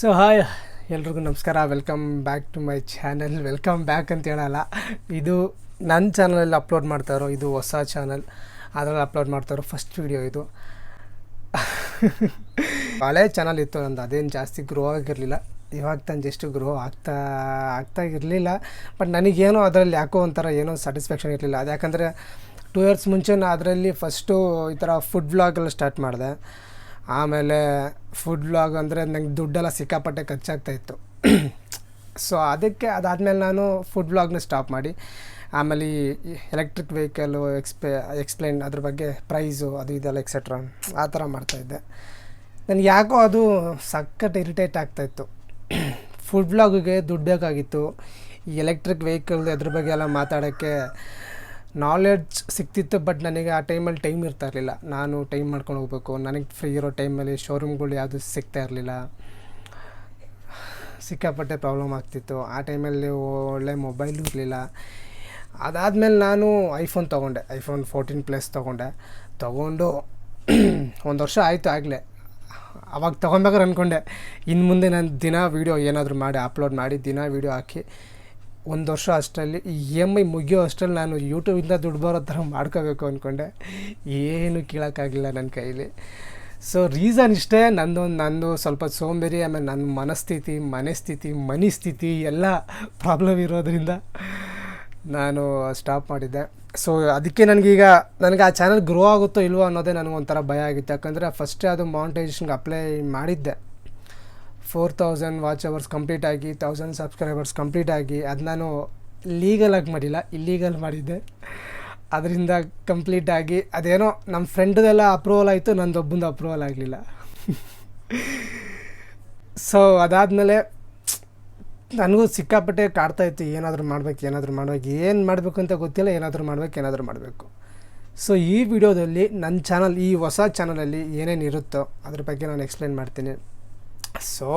So hi ಎಲ್ರಿಗೂ ನಮಸ್ಕಾರ. Welcome back to my channel welcome back ಅಂತ ಹೇಳಲ್ಲ. ಇದು ನನ್ನ ಚಾನಲಲ್ಲಿ ಅಪ್ಲೋಡ್ ಮಾಡ್ತಾರೋ ಇದು ಹೊಸ ಚಾನಲ್ ಅದರಲ್ಲಿ ಅಪ್ಲೋಡ್ ಮಾಡ್ತಾರೋ ಫಸ್ಟ್ ವೀಡಿಯೋ ಇದು. ಹಳೆ ಚಾನಲ್ ಇತ್ತು ನಂದು. ಅದೇನು ಜಾಸ್ತಿ ಗ್ರೋ ಆಗಿರಲಿಲ್ಲ. ಇವಾಗ ತಾನು ಜಸ್ಟ್ ಗ್ರೋ ಆಗ್ತಾ ಆಗ್ತಾ ಇರಲಿಲ್ಲ. ಬಟ್ ನನಗೇನೋ ಅದರಲ್ಲಿ ಯಾಕೋ ಒಂಥರ ಏನೋ ಸ್ಯಾಟಿಸ್ಫ್ಯಾಕ್ಷನ್ ಇರಲಿಲ್ಲ. ಅದು ಯಾಕಂದರೆ ಟೂ ಇಯರ್ಸ್ ಮುಂಚೆ ನಾನು ಅದರಲ್ಲಿ ಫಸ್ಟು ಈ ಥರ ಫುಡ್ ವ್ಲಾಗೆಲ್ಲ ಸ್ಟಾರ್ಟ್ ಮಾಡಿದೆ. ಆಮೇಲೆ ಫುಡ್ ವ್ಲಾಗ್ ಅಂದರೆ ನಂಗೆ ದುಡ್ಡೆಲ್ಲ ಸಿಕ್ಕಾಪಟ್ಟೆ ಖರ್ಚಾಗ್ತಾಯಿತ್ತು ಸೊ ಅದಕ್ಕೆ ಅದಾದಮೇಲೆ ನಾನು ಫುಡ್ ವ್ಲಾಗ್ನ ಸ್ಟಾಪ್ ಮಾಡಿ. ಆಮೇಲೆ ಈ ಎಲೆಕ್ಟ್ರಿಕ್ ವೆಹಿಕಲ್ಲು ಎಕ್ಸ್ಪೆ ಎಕ್ಸ್ಪ್ಲೈನ್ ಅದ್ರ ಬಗ್ಗೆ ಪ್ರೈಸು ಅದು ಇದೆಲ್ಲ ಎಕ್ಸೆಟ್ರಾ ಆ ಥರ ಮಾಡ್ತಾಯಿದ್ದೆ ನನಗೆ ಯಾಕೋ ಅದು ಸಖತ್ ಇರಿಟೇಟ್ ಆಗ್ತಾಯಿತ್ತು ಫುಡ್ ವ್ಲಾಗಿಗೆ ದುಡ್ಡು ಬೇಕಾಗಿತ್ತು. ಈ ಎಲೆಕ್ಟ್ರಿಕ್ ವೆಹಿಕಲ್ ಅದ್ರ ಬಗ್ಗೆ ಎಲ್ಲ ಮಾತಾಡೋಕ್ಕೆ ನಾಲೆಡ್ಜ್ ಸಿಕ್ತಿತ್ತು ಬಟ್ ನನಗೆ ಆ ಟೈಮಲ್ಲಿ ಟೈಮ್ ಇರ್ತಾ ಇರಲಿಲ್ಲ. ನಾನು ಟೈಮ್ ಮಾಡ್ಕೊಂಡು ಹೋಗ್ಬೇಕು. ನನಗೆ ಫ್ರೀ ಇರೋ ಟೈಮಲ್ಲಿ ಶೋರೂಮ್ಗಳು ಯಾವುದು ಸಿಗ್ತಾ ಇರಲಿಲ್ಲ. ಸಿಕ್ಕಾಪಟ್ಟೆ ಪ್ರಾಬ್ಲಮ್ ಆಗ್ತಿತ್ತು. ಆ ಟೈಮಲ್ಲಿ ಒಳ್ಳೆ ಮೊಬೈಲು ಇರಲಿಲ್ಲ. ಅದಾದಮೇಲೆ ನಾನು ಐಫೋನ್ ತೊಗೊಂಡೆ. ಐಫೋನ್ ಫೋರ್ಟೀನ್ ಪ್ಲಸ್ ತೊಗೊಂಡೆ. ತೊಗೊಂಡು ಒಂದು ವರ್ಷ ಆಯಿತು ಆಗಲೇ. ಅವಾಗ ತೊಗೊಬೇಕಾದ್ರೆ ಅಂದ್ಕೊಂಡೆ ಇನ್ನು ಮುಂದೆ ನಾನು ದಿನ ವೀಡಿಯೋ ಏನಾದರೂ ಮಾಡಿ ಅಪ್ಲೋಡ್ ಮಾಡಿ, ದಿನ ವೀಡಿಯೋ ಹಾಕಿ ಒಂದು ವರ್ಷ ಅಷ್ಟರಲ್ಲಿ ಇ ಎಂ ಐ ಮುಗಿಯೋ ಅಷ್ಟರಲ್ಲಿ ನಾನು ಯೂಟ್ಯೂಬಿಂದ ದುಡ್ಡು ಬರೋ ಥರ ಮಾಡ್ಕೋಬೇಕು ಅಂದ್ಕೊಂಡೆ ಏನು ಕೀಳೋಕ್ಕಾಗಿಲ್ಲ ನನ್ನ ಕೈಲಿ. ಸೊ ರೀಸನ್ ಇಷ್ಟೇ, ನಂದು ನಂದು ಸ್ವಲ್ಪ ಸೋಂಬೇರಿ, ಆಮೇಲೆ ನನ್ನ ಮನಸ್ಥಿತಿ, ಮನೆಸ್ಥಿತಿ ಮನಿ ಸ್ಥಿತಿ ಎಲ್ಲ ಪ್ರಾಬ್ಲಮ್ ಇರೋದ್ರಿಂದ ನಾನು ಸ್ಟಾಪ್ ಮಾಡಿದ್ದೆ. ಸೊ ಅದಕ್ಕೆ ನನಗೀಗ, ನನಗೆ ಆ ಚಾನಲ್ ಗ್ರೋ ಆಗುತ್ತೋ ಇಲ್ವೋ ಅನ್ನೋದೇ ನನಗೊಂಥರ ಭಯ ಆಗಿತ್ತು. ಯಾಕಂದರೆ ಫಸ್ಟೇ ಅದು ಮಾನಿಟೈಸೇಷನ್ಗೆ ಅಪ್ಲೈ ಮಾಡಿದ್ದೆ. Four thousand watch hours complete ಆಗಿ ತೌಸಂಡ್ ಸಬ್ಸ್ಕ್ರೈಬರ್ಸ್ ಕಂಪ್ಲೀಟ್ ಆಗಿ ಅದು ನಾನು ಲೀಗಲಾಗಿ ಮಾಡಿಲ್ಲ ಇಲ್ಲೀಗಲ್ ಮಾಡಿದ್ದೆ. ಅದರಿಂದ ಕಂಪ್ಲೀಟ್ ಆಗಿ, ಅದೇನೋ ನಮ್ಮ ಫ್ರೆಂಡ್ದೆಲ್ಲ ಅಪ್ರೂವಲ್ ಆಯಿತು, ನಂದೊಬ್ಬಂದು ಅಪ್ರೂವಲ್ ಆಗಲಿಲ್ಲ. ಸೊ ಅದಾದಮೇಲೆ ನನಗೂ ಸಿಕ್ಕಾಪಟ್ಟೆ ಕಾಡ್ತಾ ಇತ್ತು, ಏನಾದರೂ ಮಾಡಬೇಕು ಏನಾದರೂ ಮಾಡಬೇಕು, ಏನು ಮಾಡಬೇಕು ಅಂತ ಗೊತ್ತಿಲ್ಲ, ಏನಾದರೂ ಮಾಡಬೇಕು ಏನಾದರೂ ಮಾಡಬೇಕು. ಸೊ ಈ ವಿಡಿಯೋದಲ್ಲಿ ನನ್ನ ಚಾನಲ್ ಈ ಹೊಸ ಚಾನಲಲ್ಲಿ ಏನೇನು ಇರುತ್ತೋ ಅದ್ರ ಬಗ್ಗೆ ನಾನು ಎಕ್ಸ್ಪ್ಲೇನ್ ಮಾಡ್ತೀನಿ. ಸೊ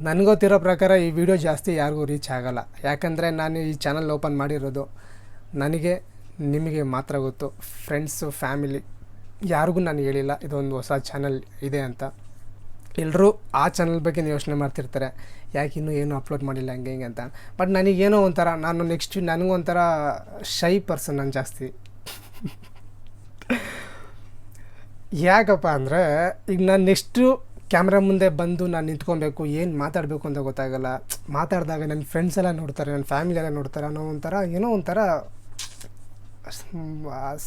ನನಗೊತ್ತಿರೋ ಪ್ರಕಾರ ಈ ವಿಡಿಯೋ ಜಾಸ್ತಿ ಯಾರಿಗೂ ರೀಚ್ ಆಗೋಲ್ಲ. ಯಾಕಂದರೆ ನಾನು ಈ ಚಾನಲ್ ಓಪನ್ ಮಾಡಿರೋದು ನನಗೆ, ನಿಮಗೆ ಮಾತ್ರ ಗೊತ್ತು. ಫ್ರೆಂಡ್ಸು ಫ್ಯಾಮಿಲಿ ಯಾರಿಗೂ ನಾನು ಹೇಳಿಲ್ಲ, ಇದೊಂದು ಹೊಸ ಚಾನಲ್ ಇದೆ ಅಂತ. ಎಲ್ಲರೂ ಆ ಚಾನಲ್ ಬಗ್ಗೆ ಯೋಚನೆ ಮಾಡ್ತಿರ್ತಾರೆ. ಯಾಕೆ ಇನ್ನೂ ಏನು ಅಪ್ಲೋಡ್ ಮಾಡಿಲ್ಲ, ಹಂಗೆ, ಹಿಂಗೆ ಅಂತ. ಬಟ್ ನನಗೇನೋ ಒಂಥರ, ನಾನು ನೆಕ್ಸ್ಟ್ ನನಗೊಂಥರ ಶೈ ಪರ್ಸನ್ ನಾನು ಜಾಸ್ತಿ. ಯಾಕಪ್ಪ ಅಂದರೆ, ಈಗ ನಾನು ನೆಕ್ಸ್ಟು ಕ್ಯಾಮ್ರಾ ಮುಂದೆ ಬಂದು ನಾನು ನಿಂತ್ಕೊಬೇಕು, ಏನು ಮಾತಾಡಬೇಕು ಅಂತ ಗೊತ್ತಾಗಲ್ಲ. ಮಾತಾಡಿದಾಗ ನನ್ನ ಫ್ರೆಂಡ್ಸ್ ಎಲ್ಲ ನೋಡ್ತಾರೆ ನನ್ನ ಫ್ಯಾಮಿಲಿ ಎಲ್ಲ ನೋಡ್ತಾರೆ ಅನ್ನೋ ಒಂಥರ, ಏನೋ ಒಂಥರ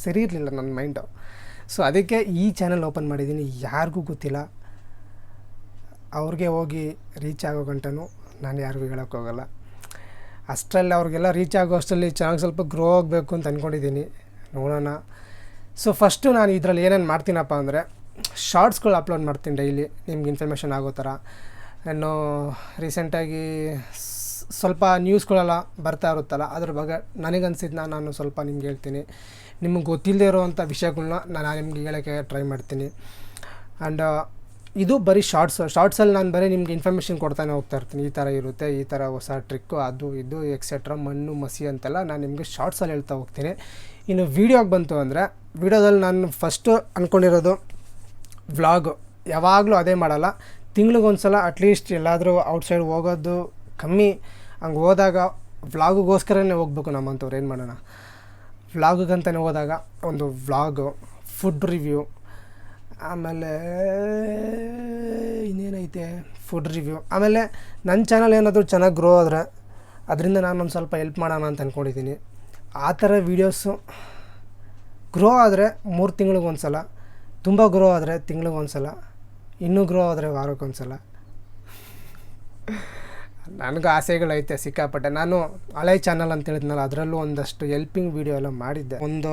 ಸರಿ ಇರಲಿಲ್ಲ ನನ್ನ ಮೈಂಡು ಸೊ ಅದಕ್ಕೆ ಈ ಚಾನಲ್ ಓಪನ್ ಮಾಡಿದ್ದೀನಿ, ಯಾರಿಗೂ ಗೊತ್ತಿಲ್ಲ. ಅವ್ರಿಗೆ ಹೋಗಿ ರೀಚ್ ಆಗೋ ಗಂಟನೂ ನಾನು ಯಾರಿಗೂ ಹೇಳೋಕ್ಕೋಗಲ್ಲ ಅಷ್ಟರಲ್ಲಿ ಅವ್ರಿಗೆಲ್ಲ ರೀಚ್ ಆಗೋ ಅಷ್ಟರಲ್ಲಿ ಚೆನ್ನಾಗಿ ಸ್ವಲ್ಪ ಗ್ರೋ ಆಗಬೇಕು ಅಂತ ಅಂದ್ಕೊಂಡಿದ್ದೀನಿ ನೋಡೋಣ. ಸೊ ಫಸ್ಟು ನಾನು ಇದರಲ್ಲಿ ಏನೇನು ಮಾಡ್ತೀನಪ್ಪ ಅಂದರೆ ಶಾರ್ಟ್ಸ್ಗಳು ಅಪ್ಲೋಡ್ ಮಾಡ್ತೀನಿ ಡೈಲಿ, ನಿಮ್ಗೆ ಇನ್ಫಾರ್ಮೇಷನ್ ಆಗೋ ಥರ. ಇನ್ನು ರೀಸೆಂಟಾಗಿ ಸ್ವಲ್ಪ ನ್ಯೂಸ್ಗಳೆಲ್ಲ ಬರ್ತಾ ಇರುತ್ತಲ್ಲ, ಅದ್ರ ಬಗ್ಗೆ ನನಗನ್ಸಿದ್ದನ್ನ ನಾನು ಸ್ವಲ್ಪ ನಿಮ್ಗೆ ಹೇಳ್ತೀನಿ. ನಿಮ್ಗೆ ಗೊತ್ತಿಲ್ಲದೆ ಇರೋವಂಥ ವಿಷಯಗಳನ್ನ ನಾನು ನಿಮ್ಗೆ ಹೇಳೋಕ್ಕೆ ಟ್ರೈ ಮಾಡ್ತೀನಿ. ಆ್ಯಂಡ್ ಇದು ಬರೀ ಶಾರ್ಟ್ಸ್, ಶಾರ್ಟ್ಸಲ್ಲಿ ನಾನು ಬರೀ ನಿಮ್ಗೆ ಇನ್ಫಾರ್ಮೇಷನ್ ಕೊಡ್ತಾನೆ ಹೋಗ್ತಾ ಇರ್ತೀನಿ. ಈ ಥರ ಇರುತ್ತೆ, ಈ ಥರ ಹೊಸ ಟ್ರಿಕ್ಕು, ಅದು, ಇದು ಎಕ್ಸೆಟ್ರಾ ಮಣ್ಣು, ಮಸಿ ಅಂತೆಲ್ಲ ನಾನು ನಿಮಗೆ ಶಾರ್ಟ್ಸಲ್ಲಿ ಹೇಳ್ತಾ ಹೋಗ್ತೀನಿ. ಇನ್ನು ವೀಡಿಯೋಗೆ ಬಂತು ಅಂದರೆ ವೀಡಿಯೋದಲ್ಲಿ ನಾನು ಫಸ್ಟು ಅಂದ್ಕೊಂಡಿರೋದು ವ್ಲಾಗು ಯಾವಾಗಲೂ ಅದೇ ಮಾಡಲ್ಲ. ತಿಂಗ್ಳಿಗೊಂದ್ಸಲ ಅಟ್ಲೀಸ್ಟ್ ಎಲ್ಲಾದರೂ ಔಟ್ಸೈಡ್ ಹೋಗೋದು ಕಮ್ಮಿ. ಹಂಗೆ ಹೋದಾಗ ವ್ಲಾಗಿಗೋಸ್ಕರನೇ ಹೋಗ್ಬೇಕು ನಮ್ಮಂಥವ್ರು. ಏನು ಮಾಡೋಣ? ವ್ಲಾಗಿಗಂತಲೇ ಹೋದಾಗ ಒಂದು ವ್ಲಾಗು ಫುಡ್ ರಿವ್ಯೂ ಆಮೇಲೆ ಇನ್ನೇನೈತೆ? ಫುಡ್ ರಿವ್ಯೂ ಆಮೇಲೆ ನನ್ನ ಚಾನಲ್ ಏನಾದರೂ ಚೆನ್ನಾಗಿ ಗ್ರೋ ಆದರೆ ಅದರಿಂದ ನಾನೊಂದು ಸ್ವಲ್ಪ ಹೆಲ್ಪ್ ಮಾಡೋಣ ಅಂತ ಅಂದ್ಕೊಂಡಿದ್ದೀನಿ ಆ ಥರ ವೀಡಿಯೋಸು ಗ್ರೋ ಆದರೆ ಮೂರು ತಿಂಗಳಿಗೊಂದು ಸಲ ತುಂಬ ಗ್ರೋ ಆದರೆ ತಿಂಗ್ಳಿಗೆ ಸಲ ಇನ್ನೂ ಗ್ರೋ ಆದರೆ ವಾರಕ್ಕೊಂದು ಸಲ ನನಗೂ ಆಸೆಗಳೈತೆ ಸಿಕ್ಕಾಪಟ್ಟೆ. ನಾನು ಹಳೆ ಚಾನಲ್ ಅಂತ ಹೇಳಿದ್ನಲ್ಲ, ಅದರಲ್ಲೂ ಒಂದಷ್ಟು ಹೆಲ್ಪಿಂಗ್ ವೀಡಿಯೋ ಎಲ್ಲ ಮಾಡಿದ್ದೆ. ಒಂದು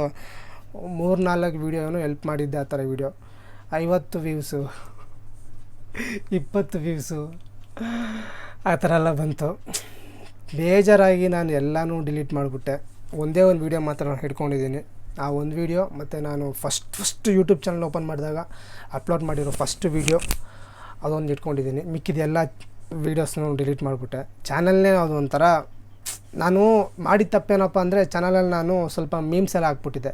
ಮೂರು ನಾಲ್ಕು ವೀಡಿಯೋನು ಹೆಲ್ಪ್ ಮಾಡಿದ್ದೆ ಆ ಥರ ವೀಡಿಯೋ ಐವತ್ತು ವ್ಯೂಸು ಇಪ್ಪತ್ತು ವ್ಯೂಸು ಆ ಥರ ಎಲ್ಲ ಬಂತು. ಬೇಜಾರಾಗಿ ನಾನು ಎಲ್ಲನೂ ಡಿಲೀಟ್ ಮಾಡಿಬಿಟ್ಟೆ. ಒಂದೇ ಒಂದು ವೀಡಿಯೋ ಮಾತ್ರ ನಾನು ಹಿಡ್ಕೊಂಡಿದ್ದೀನಿ. ಆ ಒಂದು ವೀಡಿಯೋ ಮತ್ತು ನಾನು first first YouTube channel open ಮಾಡಿದಾಗ ಅಪ್ಲೋಡ್ ಮಾಡಿರೋ ಫಸ್ಟ್ ವೀಡಿಯೋ ಅದೊಂದು ಇಟ್ಕೊಂಡಿದ್ದೀನಿ. ಮಿಕ್ಕಿದೆಲ್ಲ ವೀಡಿಯೋಸ್ನ ಡಿಲೀಟ್ ಮಾಡಿಬಿಟ್ಟೆ. ಚಾನಲ್ನೇ ಅದು ಒಂಥರ, ನಾನು ಮಾಡಿದ ತಪ್ಪೇನಪ್ಪ ಅಂದರೆ ಚಾನಲಲ್ಲಿ ನಾನು ಸ್ವಲ್ಪ ಮೀಮ್ಸ್ ಎಲ್ಲ ಹಾಕ್ಬಿಟ್ಟಿದ್ದೆ.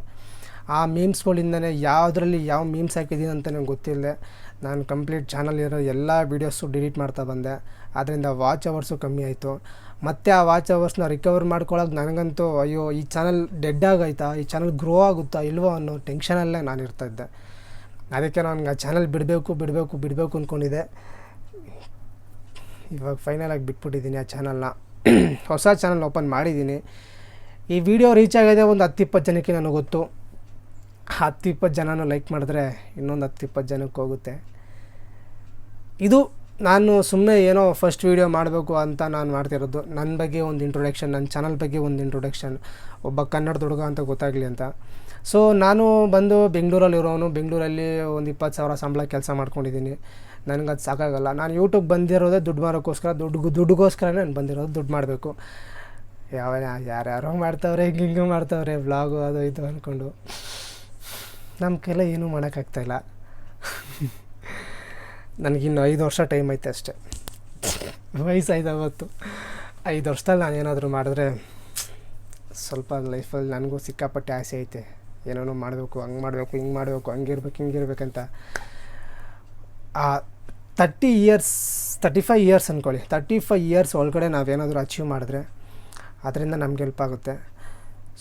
ಆ ಮೀಮ್ಸ್ಗಳಿಂದನೇ ಯಾವುದರಲ್ಲಿ ಯಾವ ಮೀಮ್ಸ್ ಹಾಕಿದ್ದೀನಿ ಅಂತ ನನಗೆ ಗೊತ್ತಿಲ್ಲ ನಾನು ಕಂಪ್ಲೀಟ್ ಚಾನಲ್ ಇರೋ ಎಲ್ಲ ವೀಡಿಯೋಸು ಡಿಲೀಟ್ ಮಾಡ್ತಾ ಬಂದೆ. ಅದರಿಂದ ವಾಚ್ ಅವರ್ಸು ಕಮ್ಮಿ ಆಯಿತು. ಮತ್ತು ಆ ವಾಚ್ ಅವರ್ಸ್ನ ರಿಕವರ್ ಮಾಡ್ಕೊಳ್ಳೋಕೆ ನನಗಂತೂ ಅಯ್ಯೋ, ಈ ಚಾನಲ್ ಡೆಡ್ ಆಗೈತಾ ಈ ಚಾನಲ್ ಗ್ರೋ ಆಗುತ್ತಾ ಇಲ್ವೋ ಅನ್ನೋ ಟೆನ್ಷನಲ್ಲೇ ನಾನು ಇರ್ತಾಯಿದ್ದೆ ಅದಕ್ಕೆ ನನಗೆ ಆ ಚಾನಲ್ ಬಿಡಬೇಕು ಬಿಡಬೇಕು ಬಿಡಬೇಕು ಅಂದ್ಕೊಂಡಿದ್ದೆ ಇವಾಗ ಫೈನಲಾಗಿ ಬಿಟ್ಬಿಟ್ಟಿದ್ದೀನಿ ಆ ಚಾನಲ್ನ ಹೊಸ ಚಾನಲ್ ಓಪನ್ ಮಾಡಿದ್ದೀನಿ. ಈ ವಿಡಿಯೋ ರೀಚ್ ಆಗಿದೆ ಒಂದು ಹತ್ತು ಇಪ್ಪತ್ತು ಜನಕ್ಕೆ ನನಗೆ ಗೊತ್ತು. ಹತ್ತು ಇಪ್ಪತ್ತು ಜನನೂ ಲೈಕ್ ಮಾಡಿದ್ರೆ ಇನ್ನೊಂದು ಹತ್ತು ಇಪ್ಪತ್ತು ಜನಕ್ಕೆ ಹೋಗುತ್ತೆ. ಇದು ನಾನು ಸುಮ್ಮನೆ ಏನೋ ಫಸ್ಟ್ ವೀಡಿಯೋ ಮಾಡಬೇಕು ಅಂತ ನಾನು ಮಾಡ್ತಿರೋದು. ನನ್ನ ಬಗ್ಗೆ ಒಂದು ಇಂಟ್ರೊಡಕ್ಷನ್ ನನ್ನ ಚಾನಲ್ ಬಗ್ಗೆ ಒಂದು ಇಂಟ್ರೊಡಕ್ಷನ್ ಒಬ್ಬ ಕನ್ನಡ ಹುಡುಗ ಅಂತ ಗೊತ್ತಾಗಲಿ ಅಂತ. ಸೊ ನಾನು ಬಂದು ಬೆಂಗಳೂರಲ್ಲಿರೋನು ಬೆಂಗಳೂರಲ್ಲಿ ಒಂದು ಇಪ್ಪತ್ತು ಸಾವಿರ ಸಂಬಳ ಕೆಲಸ ಮಾಡ್ಕೊಂಡಿದ್ದೀನಿ. ನನಗೆ ಅದು ಸಾಕಾಗಲ್ಲ. ನಾನು ಯೂಟ್ಯೂಬ್ ಬಂದಿರೋದೇ ದುಡ್ಡು ಮಾಡೋಕ್ಕೋಸ್ಕರ ದುಡ್ಡು ದುಡ್ಡುಗೋಸ್ಕರನೇ ನಾನು ಬಂದಿರೋದು ದುಡ್ಡು ಮಾಡಬೇಕು. ಯಾವ ಯಾರ್ಯಾರೋ ಮಾಡ್ತಾವ್ರೆ, ಹಿಂಗೆ ಹಿಂಗೆ ಮಾಡ್ತಾವ್ರೆ ವ್ಲಾಗು ಅದು ಇದು ಅಂದ್ಕೊಂಡು ನಮ್ಮ ಕೈಲ ಏನೂ ಮಾಡೋಕ್ಕಾಗ್ತಾಯಿಲ್ಲ ನನಗಿನ್ನು ಐದು ವರ್ಷ ಟೈಮ್ ಐತೆ ಅಷ್ಟೇ. ವಯಸ್ಸಾಯ್ತು ಅವತ್ತು ಐದು ವರ್ಷದಲ್ಲಿ ನಾನು ಏನಾದರೂ ಮಾಡಿದ್ರೆ ಸ್ವಲ್ಪ ಲೈಫಲ್ಲಿ ನನಗೂ ಸಿಕ್ಕಾಪಟ್ಟೆ ಆಸೆ ಐತೆ. ಏನೇನೋ ಮಾಡಬೇಕು, ಹಂಗೆ ಮಾಡಬೇಕು, ಹಿಂಗೆ ಮಾಡಬೇಕು ಹಂಗಿರ್ಬೇಕು ಹಿಂಗಿರ್ಬೇಕಂತ ಆ thirty years thirty five years ಅಂದ್ಕೊಳ್ಳಿ ತರ್ಟಿ ಫೈವ್ ಇಯರ್ಸ್ ಒಳಗಡೆ ನಾವೇನಾದರೂ ಅಚೀವ್ ಮಾಡಿದ್ರೆ ಅದರಿಂದ ನಮ್ಗೆ ಹೆಲ್ಪ್ ಆಗುತ್ತೆ.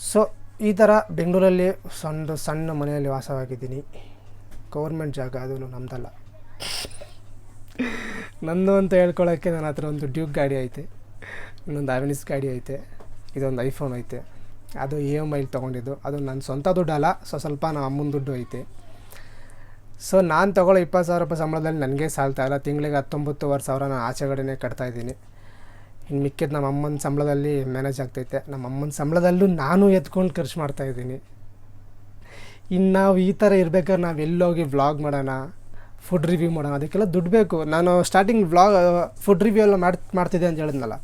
ಸೊ ಈ ಥರ ಬೆಂಗಳೂರಲ್ಲಿ ಸಣ್ಣ ಸಣ್ಣ ಮನೆಯಲ್ಲಿ ವಾಸವಾಗಿದ್ದೀನಿ. ಗೌರ್ಮೆಂಟ್ ಜಾಗ ಅದು ನಮ್ಮದಲ್ಲ ನಂದು ಅಂತ ಹೇಳ್ಕೊಳ್ಳೋಕ್ಕೆ ನನ್ನ ಹತ್ರ ಒಂದು ಡ್ಯೂಕ್ ಗಾಡಿ ಐತೆ. ಇನ್ನೊಂದು ಅವೆನಿಸ್ ಗಾಡಿ ಐತೆ. ಇದೊಂದು ಐಫೋನ್ ಐತೆ. ಅದು ಇ ಎಂ ಐಲಿ ತೊಗೊಂಡಿದ್ದು. ಅದು ನನ್ನ ಸ್ವಂತ ದುಡ್ಡಲ್ಲ ಸೊ ಸ್ವಲ್ಪ ನಮ್ಮ ಅಮ್ಮನ ದುಡ್ಡು ಐತೆ. ಸೊ ನಾನು ತೊಗೊಳ್ಳೋ ಇಪ್ಪತ್ತು ಸಾವಿರ ರೂಪಾಯಿ ಸಂಬಳದಲ್ಲಿ ನನಗೆ ಸಾಲ್ತಾ ಇಲ್ಲ. ತಿಂಗಳಿಗೆ ಹತ್ತೊಂಬತ್ತುವರೆ ಸಾವಿರ ನಾನು ಆಚೆಗಡೆನೇ ಕಟ್ತಾ ಇದ್ದೀನಿ. ಇನ್ನು ಮಿಕ್ಕಿದ್ದು ನಮ್ಮ ಅಮ್ಮನ ಸಂಬಳದಲ್ಲಿ ಮ್ಯಾನೇಜ್ ಆಗ್ತೈತೆ. ನಮ್ಮ ಅಮ್ಮನ ಸಂಬಳದಲ್ಲೂ ನಾನು ಎತ್ಕೊಂಡು ಖರ್ಚು ಮಾಡ್ತಾಯಿದ್ದೀನಿ ಇನ್ನು ನಾವು ಈ ಥರ ಇರ್ಬೇಕಾದ್ರೆ ನಾವು ಎಲ್ಲೋಗಿ ವ್ಲಾಗ್ ಮಾಡೋಣ. ಫುಡ್ ರಿವ್ಯೂ ಮಾಡೋಣ, ಅದಕ್ಕೆಲ್ಲ ದುಡ್ಡು ಬೇಕು. ನಾನು ಸ್ಟಾರ್ಟಿಂಗ್ ವ್ಲಾಗ್ ಫುಡ್ ರಿವ್ಯೂ ಎಲ್ಲ ಮಾಡಿ, ಮಾಡ್ತಿದ್ದೆ ಅಂತ ಹೇಳಿದ್ನಲ್ಲ.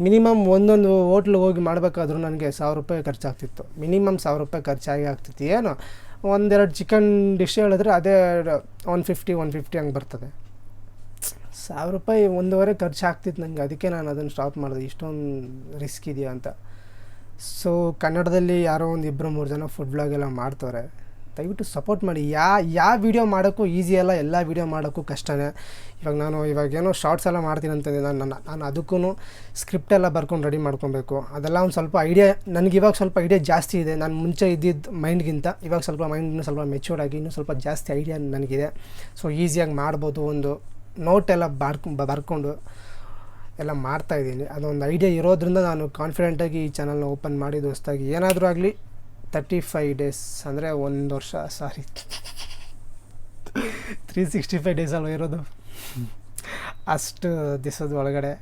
ಮಿನಿಮಮ್ ಒಂದೊಂದು ಹೋಟ್ಲಿಗೆ ಹೋಗಿ ಮಾಡಬೇಕಾದ್ರೂ ನನಗೆ ಸಾವಿರ ರೂಪಾಯಿ ಖರ್ಚಾಗ್ತಿತ್ತು. ಮಿನಿಮಮ್ ಸಾವಿರ ರೂಪಾಯಿ ಖರ್ಚಾಗಿ ಆಗ್ತಿತ್ತು. ಏನು? ಒಂದೆರಡು ಚಿಕನ್ ಡಿಶ್ ಹೇಳಿದ್ರೆ ಅದೇ ಒನ್ ಫಿಫ್ಟಿ ಒನ್ ಫಿಫ್ಟಿ ಹಂಗೆ ಬರ್ತದೆ. ಸಾವಿರ ರೂಪಾಯಿ ಒಂದೂವರೆ ಖರ್ಚು ಆಗ್ತಿತ್ತು ನನಗೆ ಅದಕ್ಕೆ ನಾನು ಅದನ್ನು ಸ್ಟಾಪ್ ಮಾಡಿದೆ. ಇಷ್ಟೊಂದು ರಿಸ್ಕ್ ಇದೆಯಾ ಅಂತ. ಸೊ ಕನ್ನಡದಲ್ಲಿ ಯಾರೋ ಒಂದು ಇಬ್ಬರು ಮೂರು ಜನ ಫುಡ್ ಬ್ಲಾಗ್ ಮಾಡ್ತಾರೆ ದಯವಿಟ್ಟು ಸಪೋರ್ಟ್ ಮಾಡಿ. ಯಾ ಯಾವ ವೀಡಿಯೋ ಮಾಡೋಕ್ಕೂ ಈಸಿ ಅಲ್ಲ, ಎಲ್ಲ ವೀಡಿಯೋ ಮಾಡೋಕ್ಕೂ ಕಷ್ಟನೇ. ಇವಾಗ ನಾನು ಇವಾಗ ಏನೋ ಶಾರ್ಟ್ಸ್ ಎಲ್ಲ ಮಾಡ್ತೀನಿ ಅಂತಂದೆ ನಾನು ನನ್ನ ನಾನು ಅದಕ್ಕೂ ಸ್ಕ್ರಿಪ್ಟ್ ಎಲ್ಲ ಬರ್ಕೊಂಡು ರೆಡಿ ಮಾಡ್ಕೊಬೇಕು. ಅದೆಲ್ಲ ಒಂದು ಸ್ವಲ್ಪ ಐಡಿಯಾ ನನಗೆ ಇವಾಗ ಸ್ವಲ್ಪ ಐಡಿಯಾ ಜಾಸ್ತಿ ಇದೆ. ನಾನು ಮುಂಚೆ ಇದ್ದಿದ್ದು ಮೈಂಡ್ಗಿಂತ ಇವಾಗ ಸ್ವಲ್ಪ ಮೈಂಡ್ ಇನ್ನೂ ಸ್ವಲ್ಪ ಮೆಚೂರ್ ಆಗಿ ಇನ್ನೂ ಸ್ವಲ್ಪ ಜಾಸ್ತಿ ಐಡಿಯಾ ನನಗಿದೆ. ಸೊ ಈಸಿಯಾಗಿ ಮಾಡ್ಬೋದು ಒಂದು ನೋಟ್ ಎಲ್ಲ ಬಾರ್ಕೊ ಬರ್ಕೊಂಡು ಎಲ್ಲ ಮಾಡ್ತಾಯಿದ್ದೀನಿ ಅದೊಂದು ಐಡಿಯಾ ಇರೋದ್ರಿಂದ ನಾನು ಕಾನ್ಫಿಡೆಂಟಾಗಿ ಈ ಚಾನಲ್ನ ಓಪನ್ ಮಾಡಿ, ದೋಸ್ತಾಗಿ. ಏನಾದರೂ ಆಗಲಿ ತರ್ಟಿ ಫೈವ್ ಡೇಸ್ ಅಂದರೆ ಒಂದು ವರ್ಷ sorry three sixty five days ಅಲ್ವ ಇರೋದು? ಅಷ್ಟು ದಿವಸದ ಒಳಗಡೆ.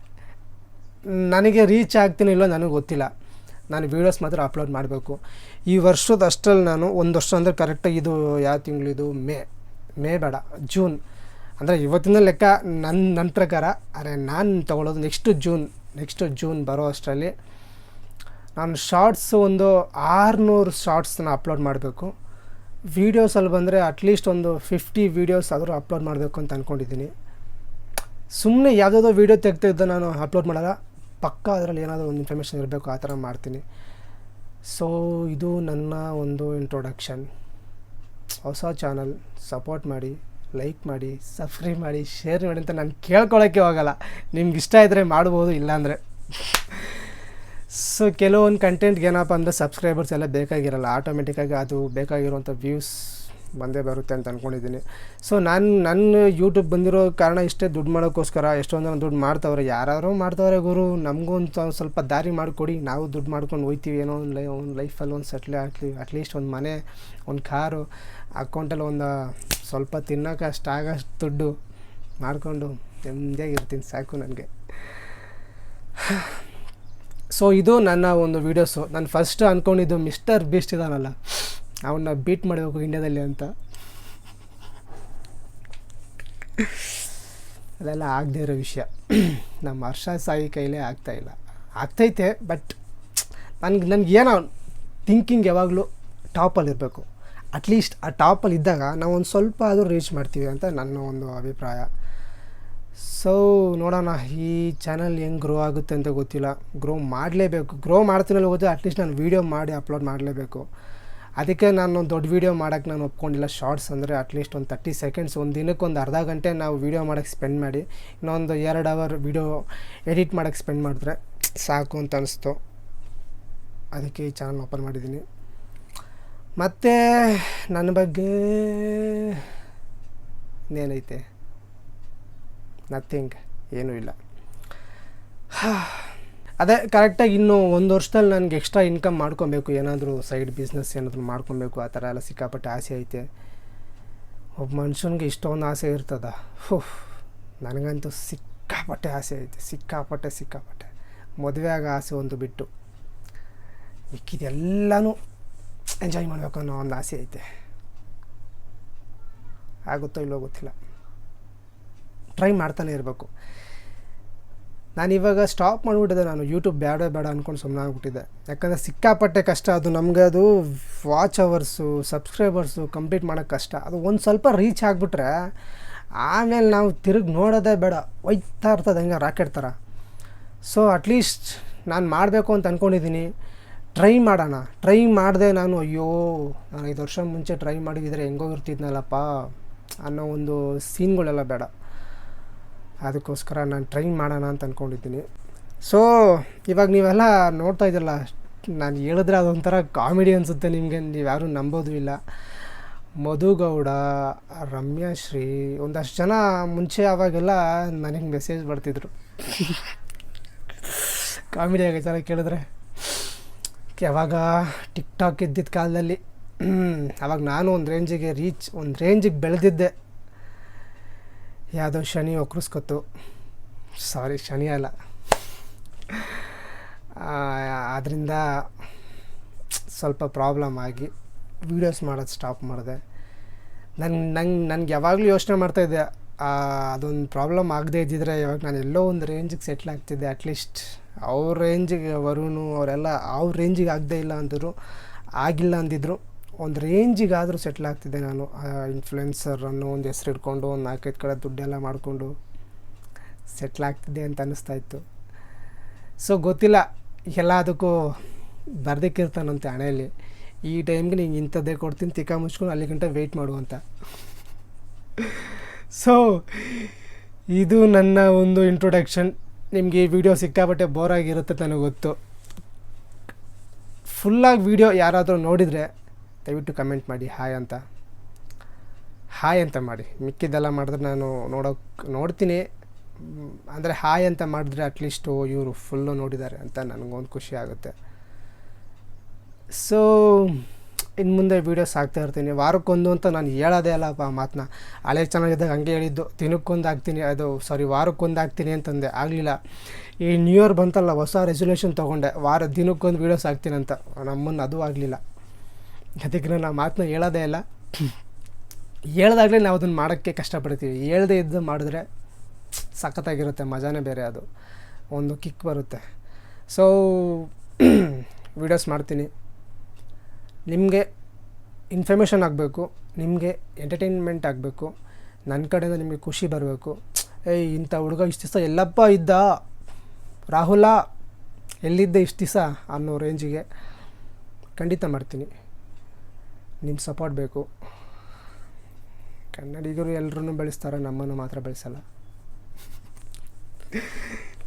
ನನಗೆ ರೀಚ್ ಆಗ್ತೀನಿ ಇಲ್ಲೋ ನನಗೆ ಗೊತ್ತಿಲ್ಲ. ನಾನು ವೀಡಿಯೋಸ್ ಮಾತ್ರ ಅಪ್ಲೋಡ್ ಮಾಡಬೇಕು. ಈ ವರ್ಷದ ಅಷ್ಟರಲ್ಲಿ ನಾನು ಒಂದು ವರ್ಷ ಅಂದರೆ ಕರೆಕ್ಟಾಗಿ ಇದು ಯಾವ ತಿಂಗಳಿದು ಮೇ ಮೇ ಬೇಡ ಜೂನ್ ಅಂದರೆ ಇವತ್ತಿನ ಲೆಕ್ಕ ನನ್ನ ನನ್ನ ಪ್ರಕಾರ, ಅರೆ ನಾನು ತೊಗೊಳ್ಳೋದು ನೆಕ್ಸ್ಟು ಜೂನ್ ನೆಕ್ಸ್ಟು ಜೂನ್ ಬರೋ ಅಷ್ಟರಲ್ಲಿ ನಾನು ಶಾರ್ಟ್ಸ್ ಒಂದು ಆರುನೂರು ಶಾರ್ಟ್ಸ್ನ ಅಪ್ಲೋಡ್ ಮಾಡಬೇಕು. ವೀಡಿಯೋಸಲ್ಲಿ ಬಂದರೆ ಅಟ್ಲೀಸ್ಟ್ ಒಂದು ಫಿಫ್ಟಿ ವೀಡಿಯೋಸ್ ಆದರೂ ಅಪ್ಲೋಡ್ ಮಾಡಬೇಕು ಅಂತ ಅಂದ್ಕೊಂಡಿದ್ದೀನಿ ಸುಮ್ಮನೆ ಯಾವುದಾದ್ರೂ ವೀಡಿಯೋ ತೆಗ್ತಿದ್ದು ನಾನು ಅಪ್ಲೋಡ್ ಮಾಡಲ್ಲ. ಪಕ್ಕ ಅದರಲ್ಲಿ ಏನಾದರೂ ಒಂದು ಇನ್ಫಾರ್ಮೇಷನ್ ಇರಬೇಕು, ಆ ಥರ ಮಾಡ್ತೀನಿ. ಸೊ ಇದು ನನ್ನ ಒಂದು ಇಂಟ್ರೊಡಕ್ಷನ್ ಹೊಸ ಚಾನಲ್ ಸಪೋರ್ಟ್ ಮಾಡಿ ಲೈಕ್ ಮಾಡಿ ಸಬ್ಸ್ಕ್ರೈಬ್ ಮಾಡಿ ಶೇರ್ ಮಾಡಿ ಅಂತ ನಾನು ಕೇಳ್ಕೊಳ್ಳೋಕ್ಕೆ ಹೋಗಲ್ಲ. ನಿಮ್ಗೆ ಇಷ್ಟ ಇದ್ದರೆ ಮಾಡ್ಬೋದು, ಇಲ್ಲಾಂದರೆ. ಸೊ ಕೆಲವೊಂದು ಕಂಟೆಂಟ್ಗೆ ಏನಪ್ಪ ಅಂದರೆ ಸಬ್ಸ್ಕ್ರೈಬರ್ಸ್ ಎಲ್ಲ ಬೇಕಾಗಿರಲ್ಲ. ಆಟೋಮೆಟಿಕ್ಕಾಗಿ ಅದು ಬೇಕಾಗಿರುವಂಥ ವ್ಯೂಸ್ ಬಂದೇ ಬರುತ್ತೆ ಅಂತ ಅಂದ್ಕೊಂಡಿದ್ದೀನಿ ಸೊ ನಾನು ನನ್ನ ಯೂಟ್ಯೂಬ್ ಬಂದಿರೋ ಕಾರಣ ಇಷ್ಟೇ ದುಡ್ಡು ಮಾಡೋಕ್ಕೋಸ್ಕರ ಎಷ್ಟೊಂದು ಜನ ದುಡ್ಡು ಮಾಡ್ತವ್ರೆ. ಯಾರು ಮಾಡ್ತವ್ರೆ ಗುರು. ನಮಗೂ ಒಂದು ಸ್ವಲ್ಪ ದಾರಿ ಮಾಡಿಕೊಡಿ. ನಾವು ದುಡ್ಡು ಮಾಡ್ಕೊಂಡು ಹೋಯ್ತೀವಿ. ಏನೋ ಒಂದು ಲೈ, ಒಂದು ಲೈಫಲ್ಲಿ ಒಂದು ಸೆಟ್ಲ್ ಆಗ್ತೀವಿ ಅಟ್ಲೀಸ್ಟ್ ಒಂದು ಮನೆ, ಒಂದು ಕಾರು ಅಕೌಂಟಲ್ಲಿ ಒಂದು ಸ್ವಲ್ಪ ತಿನ್ನೋಕೆ ಅಷ್ಟು ಆಗೋಷ್ಟು ದುಡ್ಡು ಮಾಡಿಕೊಂಡು ನೆಮ್ಮದಿಯಾಗಿರ್ತೀನಿ ಸಾಕು ನನಗೆ. ಸೊ ಇದು ನನ್ನ ಒಂದು ವೀಡಿಯೋಸು ನಾನು ಫಸ್ಟ್ ಅಂದ್ಕೊಂಡಿದ್ದು ಮಿಸ್ಟರ್ ಬೀಸ್ಟ್ ಇದಾನಲ್ಲ. ಅವನ್ನ ಬೀಟ್ ಮಾಡಬೇಕು ಇಂಡ್ಯಾದಲ್ಲಿ ಅಂತ. ಅದೆಲ್ಲ ಆಗದೇ ಇರೋ ವಿಷಯ. ನಮ್ಮ ಹರ್ಷ ಸಾಯಿ ಕೈಲೇ ಆಗ್ತಾಯಿಲ್ಲ ಆಗ್ತೈತೆ ಬಟ್ ನನಗೆ ನನಗೆ ಏನೋ ಥಿಂಕಿಂಗ್ ಯಾವಾಗಲೂ ಟಾಪಲ್ಲಿರಬೇಕು ಅಟ್ಲೀಸ್ಟ್ ಆ ಟಾಪಲ್ಲಿ ಇದ್ದಾಗ ನಾವು ಒಂದು ಸ್ವಲ್ಪ ಆದರೂ ರೀಚ್ ಮಾಡ್ತೀವಿ ಅಂತ ನನ್ನ ಒಂದು ಅಭಿಪ್ರಾಯ. ಸೊ ನೋಡೋಣ, ಈ ಚಾನಲ್ ಹೆಂಗೆ ಗ್ರೋ ಆಗುತ್ತೆ ಅಂತ ಗೊತ್ತಿಲ್ಲ. ಗ್ರೋ ಮಾಡಲೇಬೇಕು. ಗ್ರೋ ಮಾಡ್ತೀನಲ್ಲ ಹೋದ್ರೆ ಅಟ್ಲೀಸ್ಟ್ ನಾನು ವೀಡಿಯೋ ಮಾಡಿ ಅಪ್ಲೋಡ್ ಮಾಡಲೇಬೇಕು. ಅದಕ್ಕೆ ನಾನು ದೊಡ್ಡ ವೀಡಿಯೋ ಮಾಡೋಕ್ಕೆ ನಾನು ಒಪ್ಕೊಂಡಿಲ್ಲ. ಶಾರ್ಟ್ಸ್ ಅಂದರೆ ಅಟ್ಲೀಸ್ಟ್ ಒಂದು ತರ್ಟಿ ಸೆಕೆಂಡ್ಸ್ ಒಂದು ದಿನಕ್ಕೆ ಒಂದು ಅರ್ಧ ಗಂಟೆ ನಾವು ವೀಡಿಯೋ ಮಾಡೋಕ್ಕೆ ಸ್ಪೆಂಡ್ ಮಾಡಿ, ಇನ್ನೊಂದು ಎರಡು ಅವರ್ ವೀಡಿಯೋ ಎಡಿಟ್ ಮಾಡೋಕ್ಕೆ ಸ್ಪೆಂಡ್ ಮಾಡಿದ್ರೆ ಸಾಕು ಅಂತ ಅನಿಸ್ತು. ಅದಕ್ಕೆ ಈ ಚಾನಲ್ ಓಪನ್ ಮಾಡಿದ್ದೀನಿ. ಮತ್ತು, ನನ್ನ ಬಗ್ಗೆ ಇನ್ನೇನೈತೆ? ನಥಿಂಗ್ ಏನೂ ಇಲ್ಲ. ಅದೇ ಕರೆಕ್ಟಾಗಿ ಇನ್ನೂ ಒಂದು ವರ್ಷದಲ್ಲಿ ನನಗೆ ಎಕ್ಸ್ಟ್ರಾ ಇನ್ಕಮ್ ಮಾಡ್ಕೊಬೇಕು. ಏನಾದರೂ ಸೈಡ್ ಬಿಸ್ನೆಸ್ ಏನಾದರೂ ಮಾಡ್ಕೊಬೇಕು. ಆ ಥರ ಎಲ್ಲ ಸಿಕ್ಕಾಪಟ್ಟೆ ಆಸೆ ಐತೆ. ಒಬ್ಬ ಮನುಷ್ಯನಿಗೆ ಇಷ್ಟೊಂದು ಆಸೆ ಇರ್ತದ. ಹೋ ನನಗಂತೂ ಸಿಕ್ಕಾಪಟ್ಟೆ ಆಸೆ ಐತೆ. ಸಿಕ್ಕಾಪಟ್ಟೆ ಸಿಕ್ಕಾಪಟ್ಟೆ. ಮದುವೆ ಆಗೋ ಆಸೆ ಒಂದು ಬಿಟ್ಟು. ಮಿಕ್ಕಿದೆಲ್ಲನೂ ಎಂಜಾಯ್ ಮಾಡಬೇಕು ಅನ್ನೋ ಒಂದು ಆಸೆ ಐತೆ. ಆಗುತ್ತೋ ಇಲ್ಲೋ ಗೊತ್ತಿಲ್ಲ. ಟ್ರೈ ಮಾಡ್ತಾನೆ ಇರಬೇಕು. ನಾನು ಇವಾಗ ಸ್ಟಾಪ್ ಮಾಡಿಬಿಟ್ಟಿದೆ ನಾನು. ಯೂಟ್ಯೂಬ್ ಬೇಡ ಬೇಡ ಅಂದ್ಕೊಂಡು ಸುಮ್ಮನೆ ಆಗ್ಬಿಟ್ಟಿದೆ. ಯಾಕಂದರೆ ಸಿಕ್ಕಾಪಟ್ಟೆ ಕಷ್ಟ. ಅದು ನಮಗೆ ಅದು ವಾಚ್ ಅವರ್ಸು ಸಬ್ಸ್ಕ್ರೈಬರ್ಸು ಕಂಪ್ಲೀಟ್ ಮಾಡೋಕ್ಕೆ ಕಷ್ಟ. ಅದು ಒಂದು ಸ್ವಲ್ಪ ರೀಚ್ ಆಗಿಬಿಟ್ರೆ ಆಮೇಲೆ ನಾವು ತಿರುಗಿ ನೋಡೋದೇ ಬೇಡ. ಒಯ್ತಾ ಇರ್ತದೆ. ಹಂಗೆ ರಾಕೆಟ್ ಥರ ಸೊ ಅಟ್ಲೀಸ್ಟ್ ನಾನು ಮಾಡಬೇಕು ಅಂತ ಅಂದ್ಕೊಂಡಿದ್ದೀನಿ ಟ್ರೈ ಮಾಡೋಣ. ಟ್ರೈ ಮಾಡಿದೆ ನಾನು, ಅಯ್ಯೋ, ನಾನು ಐದು ವರ್ಷ ಮುಂಚೆ ಟ್ರೈ ಮಾಡಿದರೆ ಹೆಂಗೋಗಿರ್ತಿದ್ನಲ್ಲಪ್ಪ ಅನ್ನೋ ಒಂದು ಸೀನ್ಗಳೆಲ್ಲ ಬೇಡ. ಅದಕ್ಕೋಸ್ಕರ ನಾನು ಟ್ರೈ ಮಾಡೋಣ ಅಂತ ಅಂದ್ಕೊಂಡಿದ್ದೀನಿ ಸೊ ಇವಾಗ ನೀವೆಲ್ಲ ನೋಡ್ತಾ ಇದ್ದಲ್ಲ ನಾನು ಹೇಳಿದ್ರೆ ಅದೊಂಥರ ಕಾಮಿಡಿ ಅನಿಸುತ್ತೆ ನಿಮಗೆ, ನೀವು ಯಾರೂ ನಂಬೋದು ಇಲ್ಲ. ಮಧುಗೌಡ ರಮ್ಯಾಶ್ರೀ ಒಂದಷ್ಟು ಜನ ಮುಂಚೆ ಆವಾಗೆಲ್ಲ ನನಗೆ ಮೆಸೇಜ್ ಬರ್ತಿದ್ರು. ಕಾಮಿಡಿ ಆಗೈತಲ್ಲ ಕೇಳಿದ್ರೆ, ಯಾವಾಗ ಟಿಕ್ ಟಾಕ್ ಇದ್ದಿದ್ದ ಕಾಲದಲ್ಲಿ, ಅವಾಗ ನಾನು ಒಂದು ರೇಂಜಿಗೆ ರೀಚ್ ಒಂದು ರೇಂಜಿಗೆ ಬೆಳೆದಿದ್ದೆ. ಯಾವುದೋ ಶನಿ ಒಕ್ರಿಸ್ಕೊತು ಸಾರಿ, ಶನಿ ಅಲ್ಲ. ಅದರಿಂದ ಸ್ವಲ್ಪ ಪ್ರಾಬ್ಲಮ್ ಆಗಿ ವೀಡಿಯೋಸ್ ಮಾಡೋದು ಸ್ಟಾಪ್ ಮಾಡಿದೆ. ನನ್ನ ನಂಗೆ, ನನಗೆ ಯಾವಾಗಲೂ ಯೋಚನೆ ಮಾಡ್ತಾಯಿದ್ದೆ ಅದೊಂದು ಪ್ರಾಬ್ಲಮ್ ಆಗದೇ ಇದ್ದಿದ್ರೆ ಇವಾಗ ನಾನು ಎಲ್ಲೋ ಒಂದು ರೇಂಜಿಗೆ ಸೆಟ್ಲ್ ಆಗ್ತಿದ್ದೆ ಅಟ್ಲೀಸ್ಟ್ ಅವ್ರ ರೇಂಜಿಗೆ ವರುಣು, ಅವರೆಲ್ಲ ಅವ್ರ ರೇಂಜಿಗೆ ಆಗದೇ ಇಲ್ಲ ಅಂದರು, ಆಗಿಲ್ಲ ಅಂದಿದ್ರು. ಒಂದು ರೇಂಜಿಗಾದರೂ ಸೆಟ್ಲ್ ಆಗ್ತಿದ್ದೆ ನಾನು. ಇನ್ಫ್ಲುಯೆನ್ಸರ್ ಅನ್ನೋ ಒಂದು ಹೆಸ್ರು ಇಟ್ಕೊಂಡು ಒಂದು ನಾಲ್ಕೈದು ಕಡೆ ದುಡ್ಡೆಲ್ಲ ಮಾಡಿಕೊಂಡು ಸೆಟ್ಲ್ ಆಗ್ತಿದ್ದೆ ಅಂತ ಅನ್ನಿಸ್ತಾ ಇತ್ತು. ಸೊ ಗೊತ್ತಿಲ್ಲ. ಎಲ್ಲ ಅದಕ್ಕೂ ಬರ್ದಕ್ಕಿರ್ತಾನಂತೆ ಹಣೆಯಲ್ಲಿ. ಈ ಟೈಮ್ಗೆ ನೀನು ಇಂಥದ್ದೇ ಕೊಡ್ತೀನಿ, ತಿಕ್ಕ ಮುಚ್ಕೊಂಡು ಅಲ್ಲಿ ಗಂಟೆ ವೆಯ್ಟ್ ಮಾಡು ಅಂತ. ಸೊ ಇದು ನನ್ನ ಒಂದು ಇಂಟ್ರೊಡಕ್ಷನ್ ನಿಮಗೆ ಈ ವಿಡಿಯೋ ಸಿಕ್ಕಾಪಟ್ಟೆ ಬೋರ್ ಆಗಿರುತ್ತೆ ನನಗೆ ಗೊತ್ತು. ಫುಲ್ಲಾಗಿ ವಿಡಿಯೋ ಯಾರಾದರೂ ನೋಡಿದರೆ ದಯವಿಟ್ಟು ಕಮೆಂಟ್ ಮಾಡಿ ಹಾಯ್ ಅಂತ. ಹಾಯ್ ಅಂತ ಮಾಡಿ. ಮಿಕ್ಕಿದ್ದೆಲ್ಲ ಮಾಡಿದ್ರೆ ನಾನು ನೋಡೋಕೆ, ನೋಡ್ತೀನಿ. ಅಂದರೆ ಹಾಯ್ ಅಂತ ಮಾಡಿದ್ರೆ ಅಟ್ಲೀಸ್ಟ್ ಇವರು ಫುಲ್ಲು ನೋಡಿದ್ದಾರೆ ಅಂತ ನನಗೊಂದು ಖುಷಿ ಆಗುತ್ತೆ. ಸೊ ಇನ್ನು ಮುಂದೆ ವೀಡಿಯೋಸ್ ಹಾಕ್ತಾ ಇರ್ತೀನಿ. ವಾರಕ್ಕೊಂದು ಅಂತ ನಾನು ಹೇಳೋದೇ ಅಲ್ಲಪ್ಪ ಮಾತನ್ನ ಹಳೆ ಚೆನ್ನಾಗಿದ್ದಾಗ ಹಂಗೆ ಹೇಳಿದ್ದು. ದಿನಕ್ಕೊಂದು ಹಾಕ್ತೀನಿ. ಅದು ಸಾರಿ ವಾರಕ್ಕೊಂದು ಹಾಕ್ತೀನಿ ಅಂತಂದೆ. ಆಗಲಿಲ್ಲ. ಈ ನ್ಯೂ ಇಯರ್ ಬಂತಲ್ಲ, ಹೊಸ ರೆಸೊಲ್ಯೂಷನ್ ತೊಗೊಂಡೆ. ವಾರ ದಿನಕ್ಕೊಂದು ವೀಡಿಯೋಸ್ ಹಾಕ್ತೀನಿ ಅಂತ. ನಮ್ಮನ್ನು ಅದು ಆಗಲಿಲ್ಲ. ಅದಕ್ಕೆ ನಾನು ಆ ಮಾತನ್ನ ಹೇಳೋದೇ ಇಲ್ಲ ಹೇಳ್ದಾಗಲೇ ನಾವು ಅದನ್ನು ಮಾಡೋಕ್ಕೆ ಕಷ್ಟಪಡ್ತೀವಿ. ಹೇಳ್ದೇ ಇದ್ದು ಮಾಡಿದ್ರೆ ಸಖತ್ತಾಗಿರುತ್ತೆ, ಮಜಾನೇ ಬೇರೆ ಅದು. ಒಂದು ಕಿಕ್ ಬರುತ್ತೆ. ಸೊ ವೀಡಿಯೋಸ್ ಮಾಡ್ತೀನಿ. ನಿಮಗೆ ಇನ್ಫಾರ್ಮೇಷನ್ ಆಗಬೇಕು, ನಿಮಗೆ ಎಂಟರ್ಟೈನ್ಮೆಂಟ್ ಆಗಬೇಕು ನನ್ನ ಕಡೆಯಿಂದ ನಿಮಗೆ ಖುಷಿ ಬರಬೇಕು. ಏಯ್, ಇಂಥ ಹುಡುಗ ಇಷ್ಟು ದಿವಸ ಎಲ್ಲಪ್ಪ ಇದ್ದ? ರಾಹುಲ, ಎಲ್ಲಿದ್ದೆ ಇಷ್ಟು ದಿವಸ ಅನ್ನೋ ರೇಂಜಿಗೆ ಖಂಡಿತ ಮಾಡ್ತೀನಿ. ನಿಮ್ಮ ಸಪೋರ್ಟ್ ಬೇಕು. ಕನ್ನಡಿಗರು ಎಲ್ಲರೂ ಬೆಳೆಸ್ತಾರೆ, ನಮ್ಮನ್ನು ಮಾತ್ರ ಬೆಳೆಸಲ್ಲ.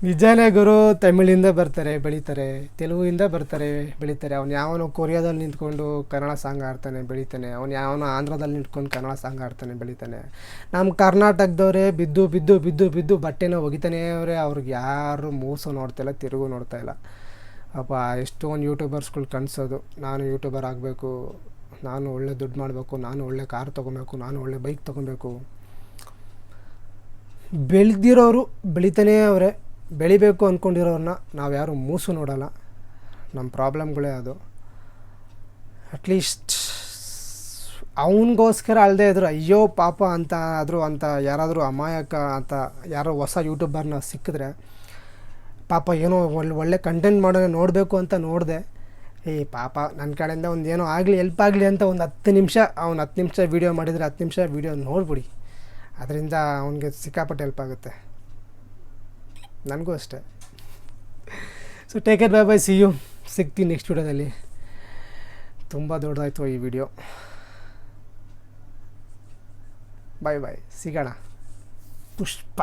ನಿಜಾನೇ ಗುರು, ತಮಿಳಿಂದ ಬರ್ತಾರೆ, ಬೆಳೀತಾರೆ, ತೆಲುಗಿಂದ ಬರ್ತಾರೆ, ಬೆಳೀತಾರೆ. ಅವ್ನು ಯಾವನೋ ಕೊರಿಯಾದಲ್ಲಿ ನಿಂತ್ಕೊಂಡು ಕನ್ನಡ ಸಾಂಗ್ ಆಡ್ತಾನೆ ಬೆಳಿತಾನೆ. ಅವ್ನು ಯಾವನೋ ಆಂಧ್ರದಲ್ಲಿ ನಿಂತ್ಕೊಂಡು ಕನ್ನಡ ಸಾಂಗ್ ಆಡ್ತಾನೆ ಬೆಳಿತಾನೆ. ನಮ್ಮ ಕರ್ನಾಟಕದವರೇ ಬಿದ್ದು ಬಿದ್ದು ಬಿದ್ದು ಬಿದ್ದು ಬಟ್ಟೆನ ಒಗಿತಾನೇ ಅವರೇ. ಅವ್ರಿಗೆ ಯಾರು ಮೂಸು ನೋಡ್ತಾಯಿಲ್ಲ ತಿರುಗು ನೋಡ್ತಾ ಇಲ್ಲ. ಅಪ್ಪ, ಎಷ್ಟೊಂದು ಯೂಟ್ಯೂಬರ್ಸ್ಗಳು ಕನಸೋದು ನಾನು ಯೂಟ್ಯೂಬರ್ ಆಗಬೇಕು. ನಾನು ಒಳ್ಳೆ ದುಡ್ಡು ಮಾಡಬೇಕು, ನಾನು ಒಳ್ಳೆ ಕಾರ್ ತೊಗೊಬೇಕು, ನಾನು ಒಳ್ಳೆ ಬೈಕ್ ತೊಗೊಬೇಕು. ಬೆಳೆದಿರೋರು ಬೆಳಿತಾನೇ ಅವರೇ. ಬೆಳಿಬೇಕು ಅಂದ್ಕೊಂಡಿರೋರನ್ನ ನಾವು ಯಾರೂ ಮೂಸು ನೋಡೋಲ್ಲ. ನಮ್ಮ ಪ್ರಾಬ್ಲಮ್ಗಳೇ ಅದು. ಅಟ್ಲೀಸ್ಟ್ ಅವನಿಗೋಸ್ಕರ ಅಲ್ಲದೆ ಇದ್ರು, ಅಯ್ಯೋ ಪಾಪ ಅಂತ ಆದರೂ ಅಂತ, ಯಾರಾದರೂ ಅಮಾಯಕ ಅಂತ, ಯಾರೋ ಹೊಸ ಯೂಟ್ಯೂಬರ್ನ ಸಿಕ್ಕಿದ್ರೆ ಪಾಪ ಏನೋ ಒಳ್ಳೆ ಒಳ್ಳೆ ಕಂಟೆಂಟ್ ಮಾಡೋಣ ನೋಡಬೇಕು ಅಂತ ನೋಡಿದೆ. ಏ, ಪಾಪ ನನ್ನ ಕಡೆಯಿಂದ ಒಂದು ಏನೋ ಆಗಲಿ ಎಲ್ಪ್ ಆಗಲಿ ಅಂತ ಒಂದು ಹತ್ತು ನಿಮಿಷ, ಅವ್ನು ಹತ್ತು ನಿಮಿಷ ವೀಡಿಯೋ ಮಾಡಿದರೆ ಹತ್ತು ನಿಮಿಷ ವೀಡಿಯೋ ನೋಡ್ಬಿಡಿ. ಅದರಿಂದ ಅವನಿಗೆ ಸಿಕ್ಕಾಪಟ್ಟೆ ಹೆಲ್ಪ್ ಆಗುತ್ತೆ. ನನಗೂ ಅಷ್ಟೇ. So take care bye bye see you ಸಿಗ್ತೀನಿ ನೆಕ್ಸ್ಟ್ ವೀಡಿಯೋದಲ್ಲಿ ತುಂಬ ದೊಡ್ಡದಾಯಿತು ಈ ವಿಡಿಯೋ ಬಾಯ್ ಬಾಯ್ ಸಿಗೋಣ. ಪುಷ್ಪ.